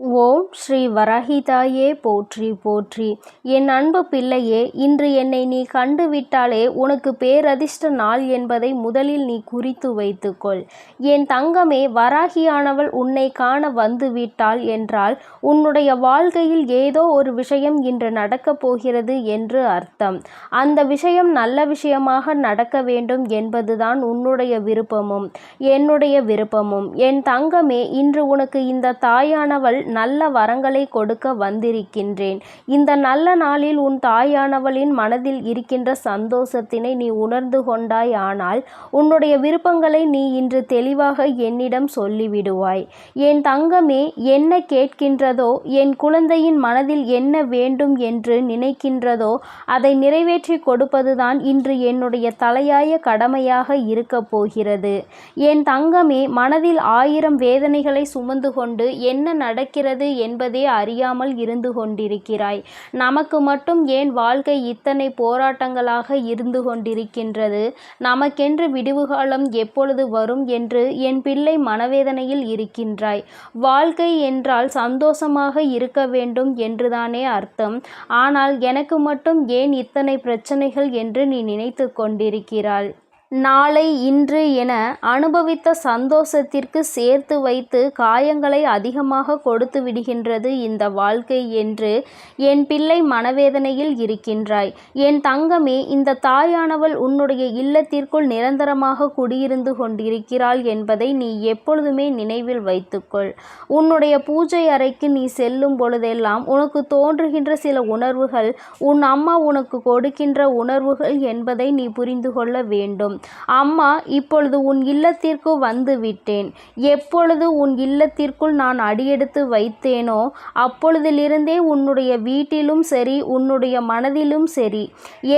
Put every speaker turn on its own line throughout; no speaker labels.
ஓம் ஸ்ரீ வரஹிதாயே போற்றி போற்றி. என் அன்பு பிள்ளையே இன்று என்னை நீ கண்டுவிட்டாலே உனக்கு பேரதிர்ஷ்ட நாள் என்பதை முதலில் நீ குறித்து வைத்துக்கொள். என் தங்கமே வராகியானவள் உன்னை காண வந்துவிட்டாள் என்றால் உன்னுடைய வாழ்க்கையில் ஏதோ ஒரு விஷயம் இன்று நடக்கப் போகிறது என்று அர்த்தம். அந்த விஷயம் நல்ல விஷயமாக நடக்க வேண்டும் என்பதுதான் உன்னுடைய விருப்பமும் என்னுடைய விருப்பமும். என் தங்கமே இன்று உனக்கு இந்த தாயானவள் நல்ல வரங்களை கொடுக்க வந்திருக்கின்றேன். இந்த நல்ல நாளில் உன் தாயானவளின் மனதில் இருக்கின்ற சந்தோஷத்தினை நீ உணர்ந்து கொண்டாய் ஆனால் உன்னுடைய விருப்பங்களை நீ இன்று தெளிவாக என்னிடம் சொல்லிவிடுவாய். என் தங்கமே என்ன கேட்கின்றதோ என் குழந்தையின் மனதில் என்ன வேண்டும் என்று நினைக்கின்றதோ அதை நிறைவேற்றி கொடுப்பதுதான் இன்று என்னுடைய தலையாய கடமையாக இருக்கப் போகிறது. என் தங்கமே மனதில் ஆயிரம் வேதனைகளை சுமந்து கொண்டு என்ன நடக்க நடக்கிறது என்பதே அறியாமல் இருந்து கொண்டிருக்கிறாய். நமக்கு மட்டும் ஏன் வாழ்க்கை இத்தனை போராட்டங்களாக இருந்து கொண்டிருக்கின்றது? நமக்கென்று விடுவுகாலம் எப்பொழுது வரும் என்று என் பிள்ளை மனவேதனையில் இருக்கின்றாய். வாழ்க்கை என்றால் சந்தோஷமாக இருக்க வேண்டும் என்றுதானே அர்த்தம். ஆனால் எனக்கு மட்டும் ஏன் இத்தனை பிரச்சனைகள் என்று நீ நினைத்து கொண்டிருக்கிறாள் நாளை இன்று என அனுபவித்த சந்தோஷத்திற்கு சேர்த்து வைத்து காயங்களை அதிகமாக கொடுத்து விடுகின்றது இந்த வாழ்க்கை என்று என் பிள்ளை மனவேதனையில் இருக்கின்றாய். என் தங்கமே இந்த தாயானவள் உன்னுடைய இல்லத்திற்குள் நிரந்தரமாக குடியிருந்து கொண்டிருக்கிறாள் என்பதை நீ எப்பொழுதுமே நினைவில் வைத்துக்கொள். உன்னுடைய பூஜை அறைக்கு நீ செல்லும் பொழுதெல்லாம் உனக்கு தோன்றுகின்ற சில உணர்வுகள் உன் அம்மா உனக்கு கொடுக்கின்ற உணர்வுகள் என்பதை நீ புரிந்து கொள்ள வேண்டும். அம்மா இப்பொழுது உன் இல்லத்திற்கு வந்து விட்டேன். எப்பொழுது உன் இல்லத்திற்குள் நான் அடியெடுத்து வைத்தேனோ அப்பொழுதிலிருந்தே உன்னுடைய வீட்டிலும் சரி உன்னுடைய மனதிலும் சரி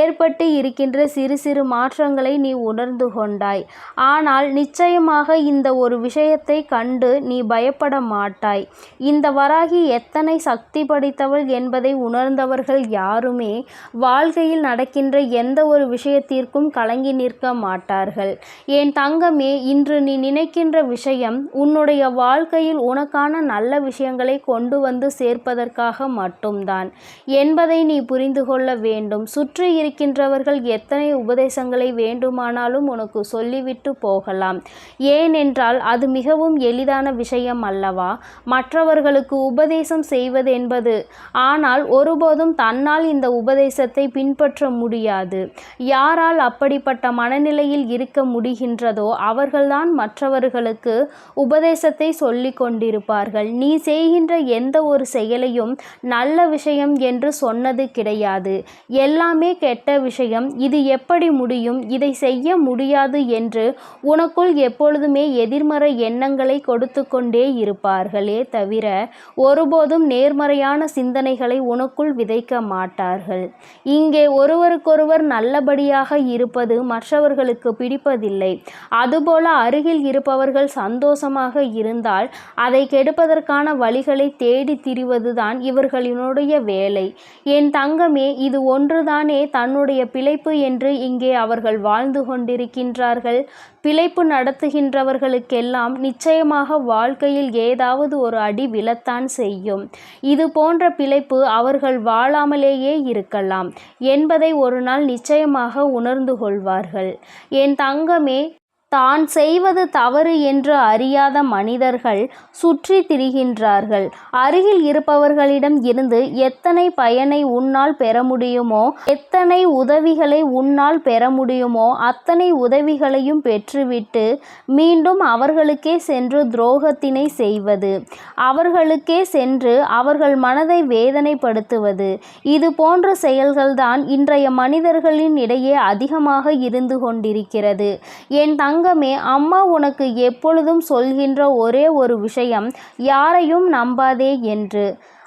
ஏற்பட்டு இருக்கின்ற சிறு சிறு மாற்றங்களை நீ உணர்ந்து கொண்டாய். ஆனால் நிச்சயமாக இந்த ஒரு விஷயத்தை கண்டு நீ பயப்பட மாட்டாய். இந்த வராகி எத்தனை சக்தி படைத்தவள் என்பதை உணர்ந்தவர்கள் யாருமே வாழ்க்கையில் நடக்கின்ற எந்த ஒரு விஷயத்திற்கும் கலங்கி நிற்க மாட்டார்கள். என் தங்கமே இன்று நீ நினைக்கின்ற விஷயம் உன்னுடைய வாழ்க்கையில் உனக்கான நல்ல விஷயங்களை கொண்டு வந்து சேர்ப்பதற்காக மட்டும்தான். என்பதை நீ புரிந்து கொள்ள வேண்டும். சுற்றி இருக்கின்றவர்கள் எத்தனை உபதேசங்களை வேண்டுமானாலும் உனக்கு சொல்லிவிட்டு போகலாம். ஏனென்றால் அது மிகவும் எளிதான விஷயம் அல்லவா? மற்றவர்களுக்கு உபதேசம் செய்வது என்பது. ஆனால் ஒருபோதும் தன்னால் இந்த உபதேசத்தை பின்பற்ற முடியாது. யாரால் அப்படிப்பட்ட மனநிலை மனநிலையில் இருக்க முடிகின்றதோ அவர்கள்தான் மற்றவர்களுக்கு உபதேசத்தை சொல்லி கொண்டிருப்பார்கள். நீ செய்கின்ற எந்த ஒரு செயலையும் நல்ல விஷயம் என்று சொன்னது கிடையாது. எல்லாமே கெட்ட விஷயம். இது எப்படி முடியும்? இதை செய்ய முடியாது என்று உனக்குள் எப்பொழுதுமே எதிர்மறை எண்ணங்களை கொடுத்து கொண்டே இருப்பார்களே தவிர ஒருபோதும் நேர்மறையான சிந்தனைகளை உனக்குள் விதைக்க மாட்டார்கள். இங்கே ஒருவருக்கொருவர் நல்லபடியாக இருப்பது மற்றவர்களுக்கு பிடிப்பதில்லை. அதுபோல அருகில் இருப்பவர்கள் சந்தோஷமாக இருந்தால் அதை கெடுப்பதற்கான வழிகளை தேடி திரிவதுதான் இவர்களினுடைய வேலை. என் தங்கமே இது ஒன்றுதானே தன்னுடைய பிழைப்பு என்று இங்கே அவர்கள் வாழ்ந்து கொண்டிருக்கின்றார்கள். பிழைப்பு நடத்துகின்றவர்களுக்கெல்லாம் நிச்சயமாக வாழ்க்கையில் ஏதாவது ஒரு அடி விழத்தான் செய்யும். இது போன்ற பிழைப்பு அவர்கள் வாழாமலேயே இருக்கலாம். என்பதை ஒரு நாள் நிச்சயமாக உணர்ந்து கொள்வார்கள். என் தங்கமே தான் செய்வது தவறு என்று அறியாத மனிதர்கள் சுற்றி திரிகின்றார்கள். அருகில் இருப்பவர்களிடம் இருந்து எத்தனை பயனை உன்னால் பெற முடியுமோ எத்தனை உதவிகளை உன்னால் பெற முடியுமோ அத்தனை உதவிகளையும் பெற்றுவிட்டு மீண்டும் அவர்களுக்கே சென்று துரோகத்தினை செய்வது. அவர்களுக்கே சென்று அவர்கள் மனதை வேதனைப்படுத்துவது. இது போன்ற செயல்கள்தான் இன்றைய மனிதர்களின் இடையே அதிகமாக இருந்து கொண்டிருக்கிறது. என் தங்க தங்கமே அம்மா உனக்கு எப்பொழுதும் சொல்கின்ற ஒரே ஒரு விஷயம் யாரையும் நம்பாதே என்று.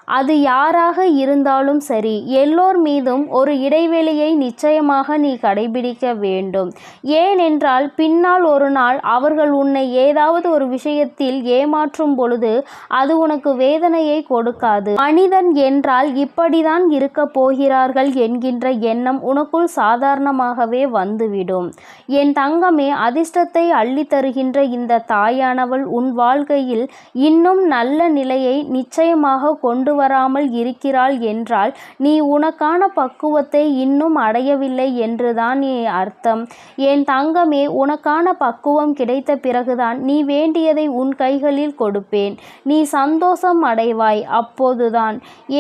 அது யாராக இருந்தாலும் சரி எல்லோர் மீதும் ஒரு இடைவெளியை நிச்சயமாக நீ கடைபிடிக்க வேண்டும். ஏனென்றால் பின்னால் ஒரு நாள் அவர்கள் உன்னை ஏதாவது ஒரு விஷயத்தில் ஏமாற்றும் பொழுது அது உனக்கு வேதனையை கொடுக்காது. மனிதன் என்றால் இப்படிதான் இருக்க போகிறார்கள் என்கின்ற எண்ணம் உனக்குள் சாதாரணமாகவே வந்துவிடும். என் தங்கமே அதிர்ஷ்டத்தை அள்ளி தருகின்ற இந்த தாயானவள் உன் வாழ்க்கையில் இன்னும் நல்ல நிலையை நிச்சயமாக கொண்டு வராமல் இருக்கிறாள் என்றால் நீ உனக்கான பக்குவத்தை இன்னும் அடையவில்லை என்றுதான் அர்த்தம். என் தங்கமே உனக்கான பக்குவம் கிடைத்த பிறகுதான் நீ வேண்டியதை உன் கைகளில் கொடுப்பேன். நீ சந்தோஷம் அடைவாய் அப்போதுதான்.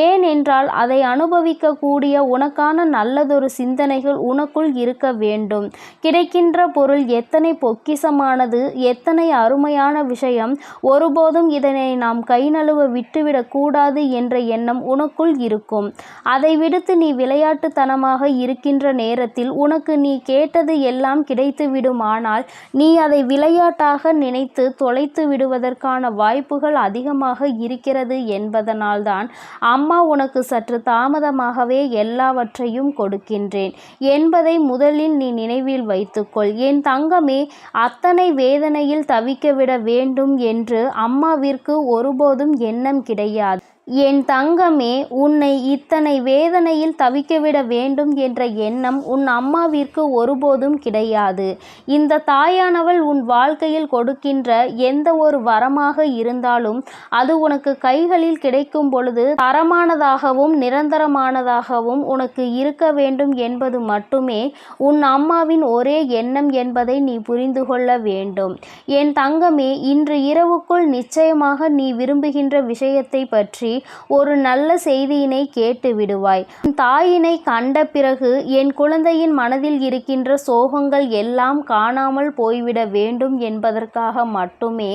ஏனென்றால் அதை அனுபவிக்க கூடிய உனக்கான நல்லதொரு சிந்தனைகள் உனக்குள் இருக்க வேண்டும். கிடைக்கின்ற பொருள் எத்தனை பொக்கிசமானது எத்தனை அருமையான விஷயம் ஒருபோதும் இதனை நாம் கை நழுவ விட்டுவிடக்கூடாது என்ற எண்ணம் உனக்குள் இருக்கும். அதை விடுத்து நீ விளையாட்டுத்தனமாக இருக்கின்ற நேரத்தில் உனக்கு நீ கேட்டது எல்லாம் கிடைத்துவிடுமானால் நீ அதை விளையாட்டாக நினைத்து தொலைத்து விடுவதற்கான வாய்ப்புகள் அதிகமாக இருக்கிறது என்பதனால்தான் அம்மா உனக்கு சற்று தாமதமாகவே எல்லாவற்றையும் கொடுக்கின்றேன். என்பதை முதலில் நீ நினைவில் வைத்துக்கொள். என் தங்கமே அத்தனை வேதனையில் தவிக்கவிட வேண்டும் என்று அம்மாவிற்கு ஒருபோதும் எண்ணம் கிடையாது. என் தங்கமே உன்னை இத்தனை வேதனையில் தவிக்கவிட வேண்டும் என்ற எண்ணம் உன் அம்மாவிற்கு ஒருபோதும் கிடையாது. இந்த தாயானவள் உன் வாழ்க்கையில் கொடுக்கின்ற எந்த ஒரு வரமாக இருந்தாலும் அது உனக்கு கைகளில் கிடைக்கும் பொழுது தரமானதாகவும் நிரந்தரமானதாகவும் உனக்கு இருக்க வேண்டும் என்பது மட்டுமே உன் அம்மாவின் ஒரே எண்ணம் என்பதை நீ புரிந்து கொள்ள வேண்டும். என் தங்கமே இன்று இரவுக்குள் நிச்சயமாக நீ விரும்புகின்ற விஷயத்தை பற்றி ஒரு நல்ல செய்தியினை கேட்டு விடுவாய். தாயினை கண்ட பிறகு என் குழந்தையின் மனதில் இருக்கின்ற சோகங்கள் எல்லாம் காணாமல் போய்விட வேண்டும் என்பதற்காக மட்டுமே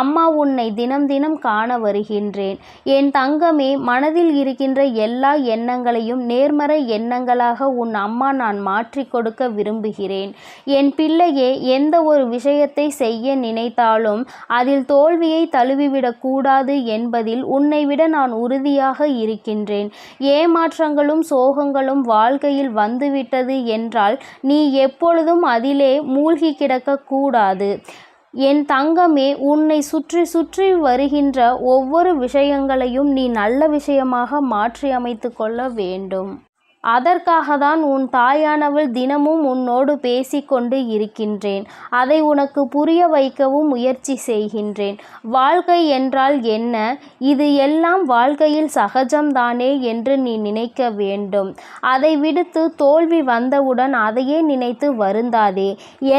அம்மா உன்னை தினம் தினம் காண வருகின்றேன். என் தங்கமே மனதில் இருக்கின்ற எல்லா எண்ணங்களையும் நேர்மறை எண்ணங்களாக உன் அம்மா நான் மாற்றி கொடுக்க விரும்புகிறேன். என் பிள்ளையே எந்த ஒரு விஷயத்தை செய்ய நினைத்தாலும் அதில் தோல்வியை தழுவிவிடக் கூடாது என்பதில் உன்னை விட நான் உறுதியாக இருக்கின்றேன். ஏமாற்றங்களும் சோகங்களும் வாழ்க்கையில் வந்துவிட்டது என்றால் நீ எப்பொழுதும் அதிலே மூழ்கி கிடக்கக்கூடாது. என் தங்கமே உன்னை சுற்றி சுற்றி வருகின்ற ஒவ்வொரு விஷயங்களையும் நீ நல்ல விஷயமாக மாற்றி அமைத்து கொள்ள வேண்டும். அதற்காக தான் உன் தாயானவள் தினமும் உன்னோடு பேசிக்கொண்டு இருக்கின்றேன். அதை உனக்கு புரிய வைக்கவும் முயற்சி செய்கின்றேன். வாழ்க்கை என்றால் என்ன? இது எல்லாம் வாழ்க்கையில் சகஜம்தானே என்று நீ நினைக்க வேண்டும். அதை விடுத்து தோல்வி வந்தவுடன் அதையே நினைத்து வருந்தாதே.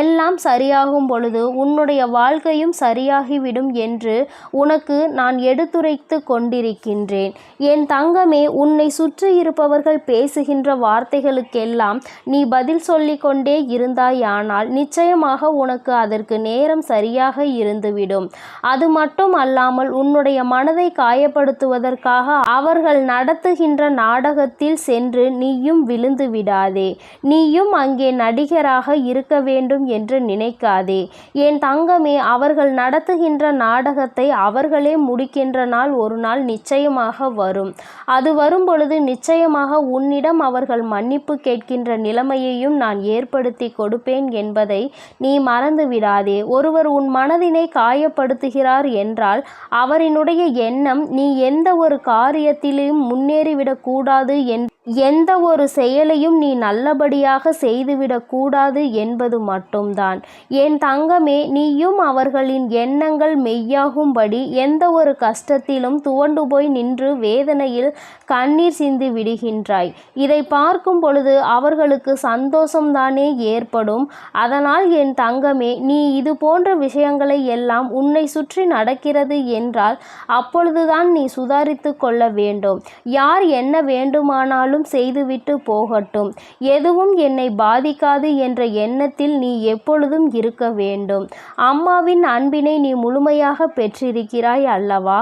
எல்லாம் சரியாகும் பொழுது உன்னுடைய வாழ்க்கையும் சரியாகிவிடும் என்று உனக்கு நான் எடுத்துரைத்து கொண்டிருக்கின்றேன். என் தங்கமே உன்னை சுற்றி இருப்பவர்கள் பேசுகின்ற சொல்கின்ற வார்த்தைகளுக்கெல்லாம் நீ பதில் சொல்லிக்கொண்டே இருந்தாயானால் நிச்சயமாக உனக்கு அதற்கு நேரம் சரியாக இருந்துவிடும். அது மட்டும் அல்லாமல் உன்னுடைய மனதை காயப்படுத்துவதற்காக அவர்கள் நடத்துகின்ற நாடகத்தில் சென்று நீயும் விழுந்து விடாதே. நீயும் அங்கே நடிகராக இருக்க வேண்டும் என்று நினைக்காதே. என் தங்கமே அவர்கள் நடத்துகின்ற நாடகத்தை அவர்களே முடிக்கின்ற நாள் ஒரு நாள் நிச்சயமாக வரும். அது வரும் பொழுது நிச்சயமாக உன்னிடம் அவர்கள் மன்னிப்பு கேட்கின்ற நிலைமையையும் நான் ஏற்படுத்தி கொடுப்பேன் என்பதை நீ மறந்து விடாதே ஒருவர் உன் மனதினை காயப்படுத்துகிறார் என்றால் அவரினுடைய எண்ணம் நீ எந்த ஒரு காரியத்திலும் முன்னேறிவிடக்கூடாது என் எந்த ஒரு செயலையும் நீ நல்லபடியாக செய்துவிடக்கூடாது என்பது மட்டும்தான். என் தங்கமே நீயும் அவர்களின் எண்ணங்கள் மெய்யாகும்படி எந்த ஒரு கஷ்டத்திலும் துவண்டு போய் நின்று வேதனையில் கண்ணீர் சிந்து விடுகின்றாய். இதை பார்க்கும் பொழுது அவர்களுக்கு சந்தோஷம்தானே ஏற்படும். அதனால் என் தங்கமே நீ இது போன்ற விஷயங்களை எல்லாம் உன்னை சுற்றி நடக்கிறது என்றால் அப்பொழுதுதான் நீ சுதாரித்து கொள்ள வேண்டும். யார் என்ன வேண்டுமானாலும் செய்துவிட்டு போகட்டும். எதுவும் என்னை பாதிக்காது என்ற எண்ணத்தில் நீ எப்பொழுதும் இருக்க வேண்டும். அம்மாவின் அன்பினை நீ முழுமையாக பெற்றிருக்கிறாய் அல்லவா?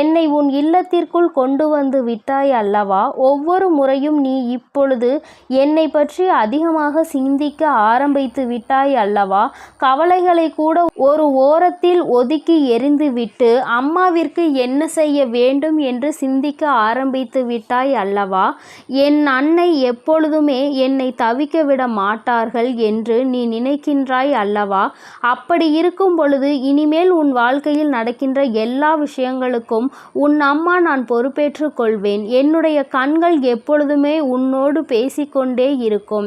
என்னை உன் இல்லத்திற்குள் கொண்டு வந்து விட்டாய் அல்லவா? ஒவ்வொரு முறையும் நீ இப்பொழுது என்னை பற்றி அதிகமாக சிந்திக்க ஆரம்பித்து விட்டாய் அல்லவா? கவலைகளை கூட ஒரு ஓரத்தில் ஒதுக்கி எறிந்துவிட்டு அம்மாவிற்கு என்ன செய்ய வேண்டும் என்று சிந்திக்க ஆரம்பித்து விட்டாய் அல்லவா? என் அன்னை எப்பொழுதுமே என்னை தவிக்க விட மாட்டார்கள் என்று நீ நினைக்கின்றாய் அல்லவா? அப்படி இருக்கும் பொழுது இனிமேல் உன் வாழ்க்கையில் நடக்கின்ற எல்லா விஷயங்களுக்கும் உன் அம்மா நான் பொறுப்பேற்றுக் கொள்வேன். என்னுடைய கண்கள் எப்பொழுதுமே உன்னோடு பேசிக்கொண்டே இருக்கும்.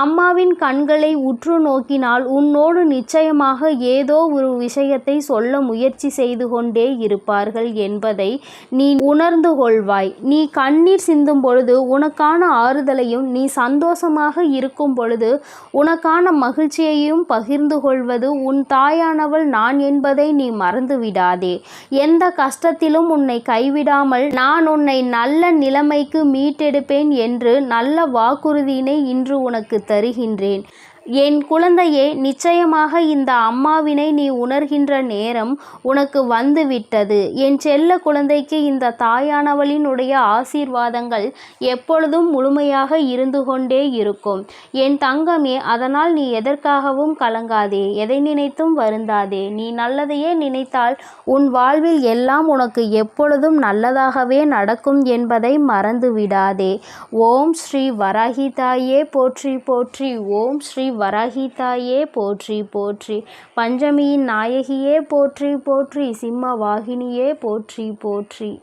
அம்மாவின் கண்களை உற்று நோக்கினால் உன்னோடு நிச்சயமாக ஏதோ ஒரு விஷயத்தை சொல்ல முயற்சி செய்து கொண்டே இருப்பார்கள் என்பதை நீ உணர்ந்து கொள்வாய். நீ கண்ணீர் சிந்தும் பொழுது உனக்கான ஆறுதலையும் நீ சந்தோஷமாக இருக்கும் பொழுது உனக்கான மகிழ்ச்சியையும் பகிர்ந்து கொள்வது உன் தாயானவள் நான் என்பதை நீ மறந்து விடாதே. எந்த கஷ்டத்திலும் உன்னை கைவிடாமல் நான் உன்னை நல்ல நிலைமைக்கு மீட்டெடுப்பேன் என்று நல்ல வாக்குறுதியினை இன்று உனக்கு தருகின்றேன். என் குழந்தையே நிச்சயமாக இந்த அம்மாவினை நீ உணர்கின்ற நேரம் உனக்கு வந்துவிட்டது. என் செல்ல குழந்தைக்கு இந்த தாயானவளினுடைய ஆசீர்வாதங்கள் எப்பொழுதும் முழுமையாக இருந்து கொண்டே இருக்கும். என் தங்கமே அதனால் நீ எதற்காகவும் கலங்காதே. எதை நினைத்தும் வருந்தாதே. நீ நல்லதையே நினைத்தால் உன் வாழ்வில் எல்லாம் உனக்கு எப்பொழுதும் நல்லதாகவே நடக்கும் என்பதை மறந்து விடாதே ஓம் ஸ்ரீ வராகி தாயே போற்றி போற்றி. ஓம் ஸ்ரீ வராகி தாயே போற்றி போற்றி. பஞ்சமியின் நாயகியே போற்றி போற்றி. சிம்ம வாகினியே போற்றி போற்றி.